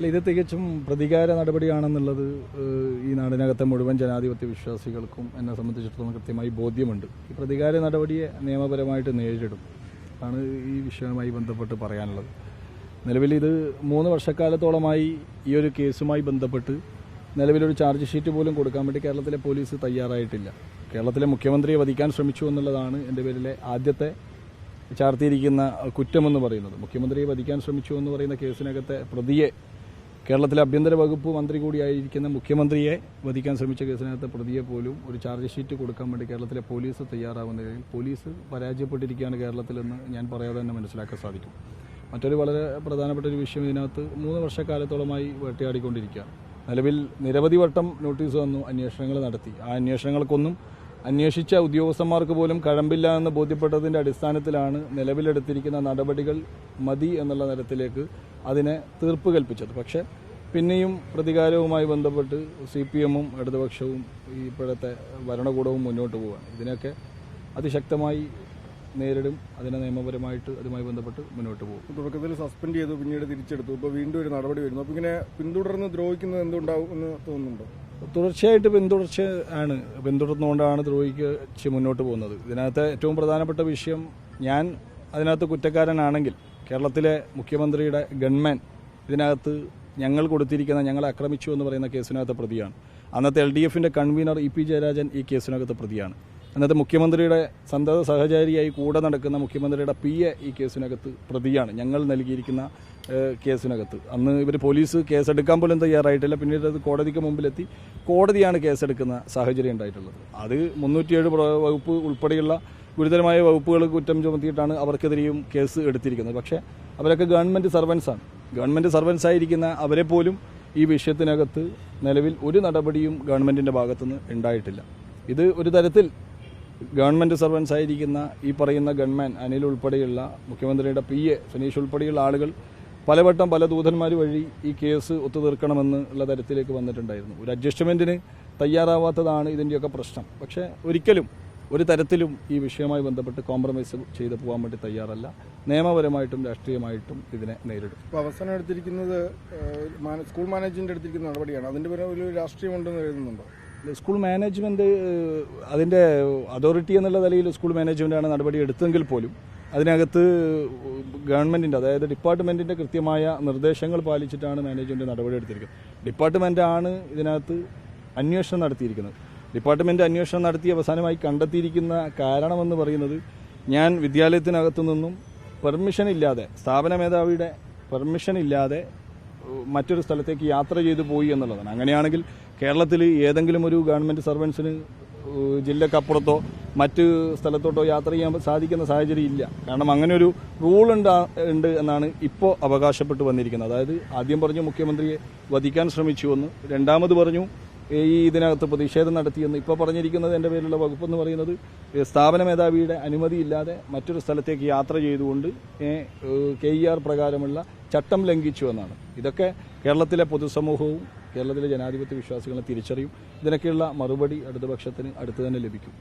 അല്ല ഇത് തികച്ചും പ്രതികാര നടപടിയാണെന്നുള്ളത് ഈ നാടിനകത്തെ മുഴുവൻ ജനാധിപത്യ വിശ്വാസികൾക്കും എന്നെ സംബന്ധിച്ചിടത്തോളം കൃത്യമായി ബോധ്യമുണ്ട്. ഈ പ്രതികാര നടപടിയെ നിയമപരമായിട്ട് നേരിടും. ആണ് ഈ വിഷയവുമായി ബന്ധപ്പെട്ട് പറയാനുള്ളത്. നിലവിൽ ഇത് മൂന്ന് വർഷക്കാലത്തോളമായി ഈ ഒരു കേസുമായി ബന്ധപ്പെട്ട് നിലവിലൊരു ചാർജ് ഷീറ്റ് പോലും കൊടുക്കാൻ വേണ്ടി കേരളത്തിലെ പോലീസ് തയ്യാറായിട്ടില്ല. കേരളത്തിലെ മുഖ്യമന്ത്രിയെ വധിക്കാൻ ശ്രമിച്ചു എന്നുള്ളതാണ് എന്റെ പേരിലെ ആദ്യത്തെ ചാർത്തിയിരിക്കുന്ന കുറ്റമെന്ന് പറയുന്നത്. മുഖ്യമന്ത്രിയെ വധിക്കാൻ ശ്രമിച്ചു എന്ന് പറയുന്ന കേസിനകത്തെ പ്രതിയെ കേരളത്തിലെ ആഭ്യന്തര വകുപ്പ് മന്ത്രി കൂടിയായിരിക്കുന്ന മുഖ്യമന്ത്രിയെ വധിക്കാൻ ശ്രമിച്ച കേസിനകത്ത് പ്രതിയെ പോലും ഒരു ചാർജ് ഷീറ്റ് കൊടുക്കാൻ വേണ്ടി കേരളത്തിലെ പോലീസ് തയ്യാറാവുന്നതിൽ പോലീസ് പരാജയപ്പെട്ടിരിക്കുകയാണ് കേരളത്തിലെന്ന് ഞാൻ പറയാതെ തന്നെ മനസ്സിലാക്കാൻ സാധിക്കും. മറ്റൊരു വളരെ പ്രധാനപ്പെട്ട ഒരു വിഷയം ഇതിനകത്ത് മൂന്ന് വർഷക്കാലത്തോളമായി വേട്ടയാടിക്കൊണ്ടിരിക്കുകയാണ്. നിലവിൽ നിരവധി വട്ടം നോട്ടീസ് വന്നു അന്വേഷണങ്ങൾ നടത്തി. ആ അന്വേഷണങ്ങൾക്കൊന്നും അന്വേഷിച്ച ഉദ്യോഗസ്ഥന്മാർക്ക് പോലും കഴമ്പില്ല എന്ന് ബോധ്യപ്പെട്ടതിന്റെ അടിസ്ഥാനത്തിലാണ് നിലവിലെടുത്തിരിക്കുന്ന നടപടികൾ മതി എന്നുള്ള തരത്തിലേക്ക് അതിനെ തീർപ്പ് കൽപ്പിച്ചത്. പക്ഷേ പിന്നെയും പ്രതികാരവുമായി ബന്ധപ്പെട്ട് സി പി എമ്മും ഇടതുപക്ഷവും ഇപ്പോഴത്തെ ഭരണകൂടവും മുന്നോട്ട് പോവുകയാണ്. ഇതിനൊക്കെ അതിശക്തമായി നേരിടും. അതിനെ നിയമപരമായിട്ട് അതുമായി ബന്ധപ്പെട്ട് മുന്നോട്ട് പോകും തുടക്കത്തിൽ സസ്പെൻഡ് ചെയ്തു പിന്നീട് തിരിച്ചെടുത്തു. ഇപ്പോൾ വീണ്ടും ഒരു നടപടി വരുന്നു. അപ്പോൾ ഇങ്ങനെ പിന്തുടർന്ന് ദ്രോഹിക്കുന്നത് എന്തുണ്ടാവും എന്ന് തോന്നുന്നുണ്ടോ? തുടർച്ചയായിട്ട് പിന്തുടർച്ച ആണ്. പിന്തുടർന്നുകൊണ്ടാണ് ദ്രോഹിക്ക് മുന്നോട്ട് പോകുന്നത്. ഇതിനകത്ത് ഏറ്റവും പ്രധാനപ്പെട്ട വിഷയം ഞാൻ അതിനകത്ത് കുറ്റക്കാരനാണെങ്കിൽ കേരളത്തിലെ മുഖ്യമന്ത്രിയുടെ ഗൺമാൻ ഇതിനകത്ത് ഞങ്ങൾ കൊടുത്തിരിക്കുന്ന ഞങ്ങളെ ആക്രമിച്ചു എന്ന് പറയുന്ന കേസിനകത്ത് പ്രതിയാണ്. അന്നത്തെ എൽ ഡി എഫിന്റെ കൺവീനർ ഇ പി ജയരാജൻ ഈ കേസിനകത്ത് പ്രതിയാണ്. അന്നത്തെ മുഖ്യമന്ത്രിയുടെ സന്തത സഹചാരിയായി കൂടെ നടക്കുന്ന മുഖ്യമന്ത്രിയുടെ പി എ ഈ കേസിനകത്ത് പ്രതിയാണ്. ഞങ്ങൾ നൽകിയിരിക്കുന്ന കേസിനകത്ത്. അന്ന് ഇവർ പോലീസ് കേസെടുക്കാൻ പോലും തയ്യാറായിട്ടില്ല. പിന്നീട് അത് കോടതിക്ക് മുമ്പിലെത്തി കോടതിയാണ് കേസെടുക്കുന്ന സാഹചര്യം ഉണ്ടായിട്ടുള്ളത്. അത് മുന്നൂറ്റിയേഴ് വകുപ്പ് ഉൾപ്പെടെയുള്ള ഗുരുതരമായ വകുപ്പുകൾ കുറ്റം ചുമത്തിയിട്ടാണ് അവർക്കെതിരെയും കേസ് എടുത്തിരിക്കുന്നത്. പക്ഷേ അവരൊക്കെ ഗവൺമെന്റ് സർവൻസാണ് ഗവൺമെന്റ് സർവൻസ് ആയിരിക്കുന്ന അവരെ പോലും ഈ വിഷയത്തിനകത്ത് നിലവിൽ ഒരു നടപടിയും ഗവൺമെന്റിന്റെ ഭാഗത്തുനിന്ന് ഉണ്ടായിട്ടില്ല. ഇത് ഒരു തരത്തിൽ ഗവൺമെന്റ് സർവൻസ് ആയിരിക്കുന്ന ഈ പറയുന്ന ഗൺമാൻ അനിൽ ഉൾപ്പെടെയുള്ള മുഖ്യമന്ത്രിയുടെ പി എ സുനീഷ് ഉൾപ്പെടെയുള്ള ആളുകൾ പലവട്ടം പല ദൂതന്മാർ വഴി ഈ കേസ് ഒത്തുതീർക്കണമെന്ന് ഉള്ള തരത്തിലേക്ക് വന്നിട്ടുണ്ടായിരുന്നു. ഒരു അഡ്ജസ്റ്റ്മെന്റിന് തയ്യാറാവാത്തതാണ് ഇതിന്റെയൊക്കെ പ്രശ്നം. പക്ഷേ ഒരിക്കലും ഒരു തരത്തിലും ഈ വിഷയവുമായി ബന്ധപ്പെട്ട് കോംപ്രമൈസ് ചെയ്ത് പോകാൻ വേണ്ടി തയ്യാറല്ല. നിയമപരമായിട്ടും രാഷ്ട്രീയമായിട്ടും ഇതിനെ നേരിടും. ഇപ്പോൾ അവസാനം എടുത്തിരിക്കുന്നത് സ്കൂൾ മാനേജ്മെന്റ് എടുത്തിരിക്കുന്ന നടപടിയാണ്. അതിന്റെ പേരെ ഒരു രാഷ്ട്രീയമുണ്ടെന്ന് കരുതുന്നുണ്ടോ? സ്കൂൾ മാനേജ്മെന്റ് അതിന്റെ അതോറിറ്റി എന്നുള്ള നിലയിൽ സ്കൂൾ മാനേജ്മെന്റാണ് നടപടി എടുത്തെങ്കിൽ പോലും അതിനകത്ത് ഗവൺമെന്റിന്റെ അതായത് ഡിപ്പാർട്ട്മെന്റിന്റെ കൃത്യമായ നിർദ്ദേശങ്ങൾ പാലിച്ചിട്ടാണ് മാനേജ്മെന്റ് നടപടി എടുത്തിരിക്കുന്നത്. ആണ് ഇതിനകത്ത് അന്വേഷണം നടത്തിയിരിക്കുന്നത്. ഡിപ്പാർട്ട്മെന്റ് അന്വേഷണം നടത്തി അവസാനമായി കണ്ടെത്തിയിരിക്കുന്ന കാരണമെന്ന് പറയുന്നത് ഞാൻ വിദ്യാലയത്തിനകത്തു നിന്നും പെർമിഷൻ ഇല്ലാതെ സ്ഥാപന മേധാവിയുടെ പെർമിഷൻ ഇല്ലാതെ മറ്റൊരു സ്ഥലത്തേക്ക് യാത്ര ചെയ്തു പോയി എന്നുള്ളതാണ്. അങ്ങനെയാണെങ്കിൽ കേരളത്തിൽ ഏതെങ്കിലും ഒരു ഗവൺമെന്റ് സർവൻസിന് ജില്ലക്കപ്പുറത്തോ മറ്റ് സ്ഥലത്തോട്ടോ യാത്ര ചെയ്യാൻ സാധിക്കുന്ന സാഹചര്യം ഇല്ല. കാരണം അങ്ങനെ ഒരു റൂൾ ഉണ്ട് ഉണ്ട് എന്നാണ് ഇപ്പോൾ അവകാശപ്പെട്ട് വന്നിരിക്കുന്നത്. അതായത് ആദ്യം പറഞ്ഞു മുഖ്യമന്ത്രിയെ വധിക്കാൻ ശ്രമിച്ചു എന്ന് രണ്ടാമത് പറഞ്ഞു ഈ ഇതിനകത്ത് പ്രതിഷേധം നടത്തിയെന്ന് ഇപ്പോൾ പറഞ്ഞിരിക്കുന്നത് എന്റെ പേരിലുള്ള വകുപ്പ് എന്ന് പറയുന്നത് സ്ഥാപന മേധാവിയുടെ അനുമതിയില്ലാതെ മറ്റൊരു സ്ഥലത്തേക്ക് യാത്ര ചെയ്തുകൊണ്ട് കെ ഇ ആർ പ്രകാരമുള്ള ചട്ടം ലംഘിച്ചു എന്നാണ് ഇതൊക്കെ കേരളത്തിലെ പൊതുസമൂഹവും കേരളത്തിലെ ജനാധിപത്യ വിശ്വാസികളെ തിരിച്ചറിയും. ഇതിനൊക്കെയുള്ള മറുപടി ഇടതുപക്ഷത്തിന് അടുത്ത് തന്നെ ലഭിക്കും.